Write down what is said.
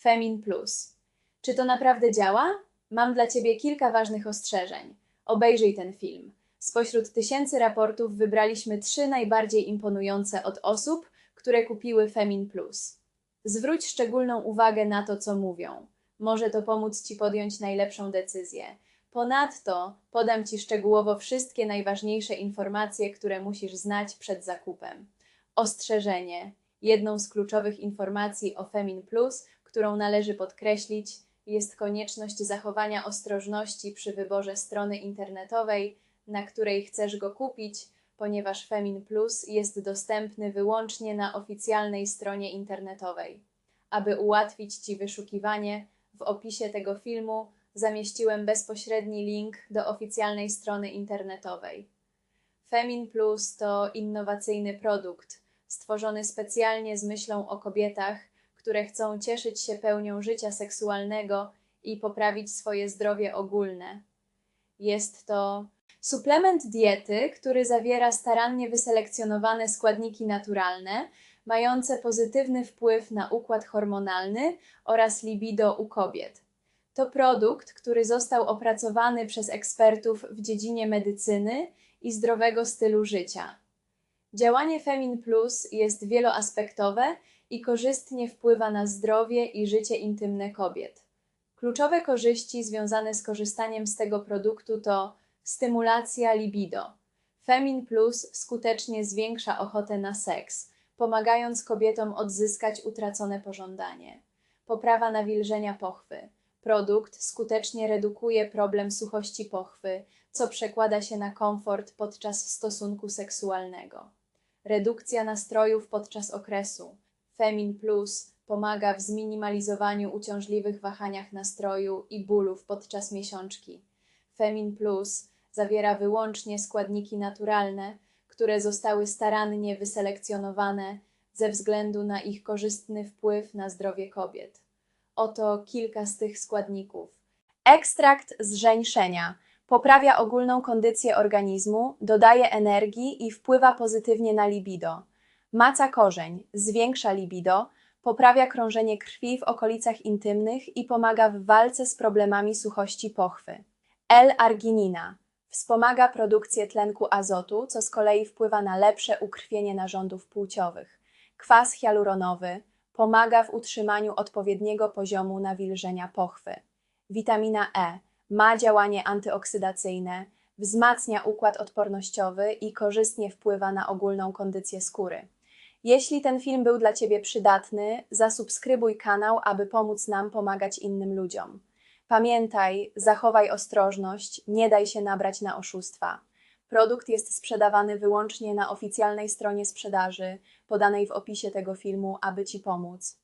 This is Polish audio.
Femin Plus. Czy to naprawdę działa? Mam dla Ciebie kilka ważnych ostrzeżeń. Obejrzyj ten film. Spośród tysięcy raportów wybraliśmy trzy najbardziej imponujące od osób, które kupiły Femin Plus. Zwróć szczególną uwagę na to, co mówią. Może to pomóc Ci podjąć najlepszą decyzję. Ponadto podam Ci szczegółowo wszystkie najważniejsze informacje, które musisz znać przed zakupem. Ostrzeżenie. Jedną z kluczowych informacji o Femin Plus, którą należy podkreślić, jest konieczność zachowania ostrożności przy wyborze strony internetowej, na której chcesz go kupić, ponieważ Femin Plus jest dostępny wyłącznie na oficjalnej stronie internetowej. Aby ułatwić Ci wyszukiwanie, w opisie tego filmu zamieściłem bezpośredni link do oficjalnej strony internetowej. Femin Plus to innowacyjny produkt stworzony specjalnie z myślą o kobietach, które chcą cieszyć się pełnią życia seksualnego i poprawić swoje zdrowie ogólne. Jest to suplement diety, który zawiera starannie wyselekcjonowane składniki naturalne, mające pozytywny wpływ na układ hormonalny oraz libido u kobiet. To produkt, który został opracowany przez ekspertów w dziedzinie medycyny i zdrowego stylu życia. Działanie Femin Plus jest wieloaspektowe i korzystnie wpływa na zdrowie i życie intymne kobiet. Kluczowe korzyści związane z korzystaniem z tego produktu to stymulacja libido. Femin Plus skutecznie zwiększa ochotę na seks, pomagając kobietom odzyskać utracone pożądanie. Poprawa nawilżenia pochwy. Produkt skutecznie redukuje problem suchości pochwy, co przekłada się na komfort podczas stosunku seksualnego. Redukcja nastrojów podczas okresu. Femin Plus pomaga w zminimalizowaniu uciążliwych wahaniach nastroju i bólów podczas miesiączki. Femin Plus zawiera wyłącznie składniki naturalne, które zostały starannie wyselekcjonowane ze względu na ich korzystny wpływ na zdrowie kobiet. Oto kilka z tych składników. Ekstrakt z żeńszenia poprawia ogólną kondycję organizmu, dodaje energii i wpływa pozytywnie na libido. Maca korzeń zwiększa libido, poprawia krążenie krwi w okolicach intymnych i pomaga w walce z problemami suchości pochwy. L-arginina wspomaga produkcję tlenku azotu, co z kolei wpływa na lepsze ukrwienie narządów płciowych. Kwas hialuronowy pomaga w utrzymaniu odpowiedniego poziomu nawilżenia pochwy. Witamina E ma działanie antyoksydacyjne, wzmacnia układ odpornościowy i korzystnie wpływa na ogólną kondycję skóry. Jeśli ten film był dla Ciebie przydatny, zasubskrybuj kanał, aby pomóc nam pomagać innym ludziom. Pamiętaj, zachowaj ostrożność, nie daj się nabrać na oszustwa. Produkt jest sprzedawany wyłącznie na oficjalnej stronie sprzedaży, podanej w opisie tego filmu, aby Ci pomóc.